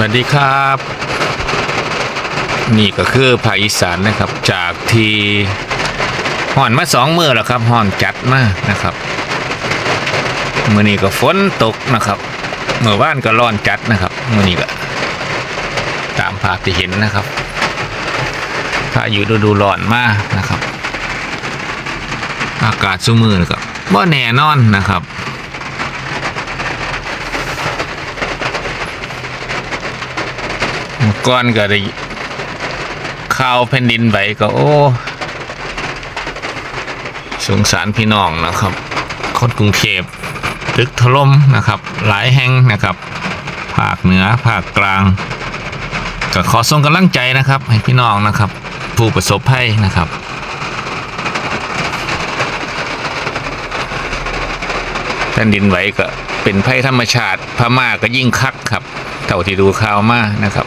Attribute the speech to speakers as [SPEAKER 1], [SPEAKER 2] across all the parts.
[SPEAKER 1] วัสดีครับ นี่ก็คือภาคอีสานนะครับจากที่ห่อนมาสองมือแล้วครับห่อนจัดมากนะครับมื่อนี้ก็ฝนตกนะครับเมื่อวานก็ร้อนจัดนะครับมื่อนี้ก็ตามภาพที่เห็นนะครับพายุฤดูร้อนมากนะครับ อากาศซุมือนะครับบ่แน่นอนนะครับ เมื่อ ก่อนก็ได้ข่าวแผ่นดินไหวก็ โอ้ สงสารพี่น้องนะครับ คนกรุงเทพตึกถล่มนะครับ หลายแห่งนะครับ ภาคเหนือภาคกลางก็ขอส่งกำลังใจนะครับ ให้พี่น้องนะครับ ผู้ประสบภัยนะครับแผ่นดินไหวก็เป็นภัยธรรมชาติพม่าก็ยิ่งคักครับ เท่าที่ดูข่าวมานะครับ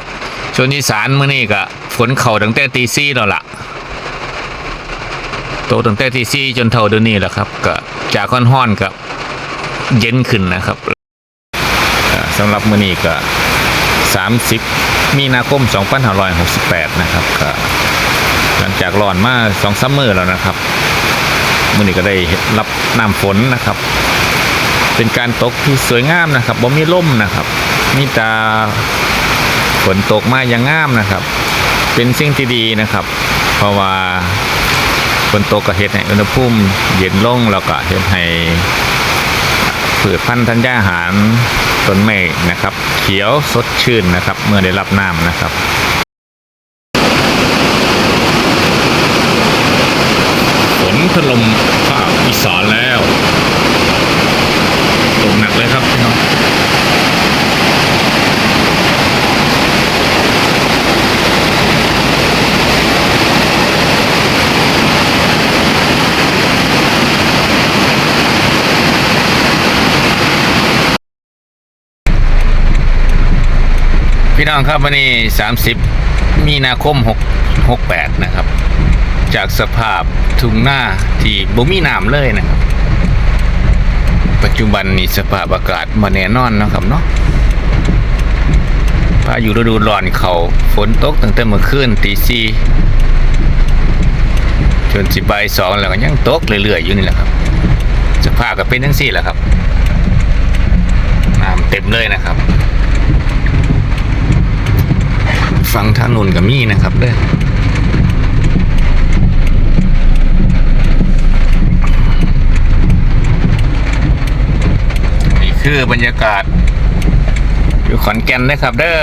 [SPEAKER 1] ช่วงอีสานมื้อนี้ก็ฝนเข่าตั้งแต่ตีซี่แล้วล่ะ โตตั้งแต่ตีซี่จนเท่าเดี๋ยวนี้แหละครับ ก็จากค่อนห้อนกับเย็นขึ้นนะครับอ่าสำหรับมื้อนี้ก็ 30 มีนาคม 2568 นะครับก็หลังจากร้อนมาสองซัมเมอร์แล้วนะครับมื้อนี้ก็ได้รับน้ำฝนนะครับ เป็นการตกที่สวยงามนะครับบ่มีล่มนะครับมีแตา ฝนตกมาอย่างงามนะครับ เป็นสิ่งที่ดีนะครับ เพราะว่าฝนตกก็เฮ็ดให้อุณหภูมิเย็นลงแล้วก็เฮ็ดให้พืชพันธุ์ธัญญาหารต้นไม้นะครับ เขียวสดชื่นนะครับ เมื่อได้รับน้ำนะครับฝนถล่มภาคอีสานแล้วตกหนักเลยครับพี่น้อง พี่น้องครับวันนี้ 30 มีนาคม 6 68 นะครับ จากสภาพทุ่งหน้าที่บ่มีน้ำเลยนะครับ ปัจจุบันนี้สภาพอากาศมาแน่นอนนะครับเนาะพายุฤดูร้อนเขาฝนตกตั้งแต่เมื่อคืนตีสี่จนสิบใบสองแล้วก็ยังตกเรื่อยๆอยู่นี่แหละครับสภาพก็เป็นทั้งสี่แหละครับน้ำเต็มเลยนะครับ ฟังทางนุนกับมี่นะครับเด้ออีคือบรรยากาศอยู่ขอนแก่นนะครับเด้อ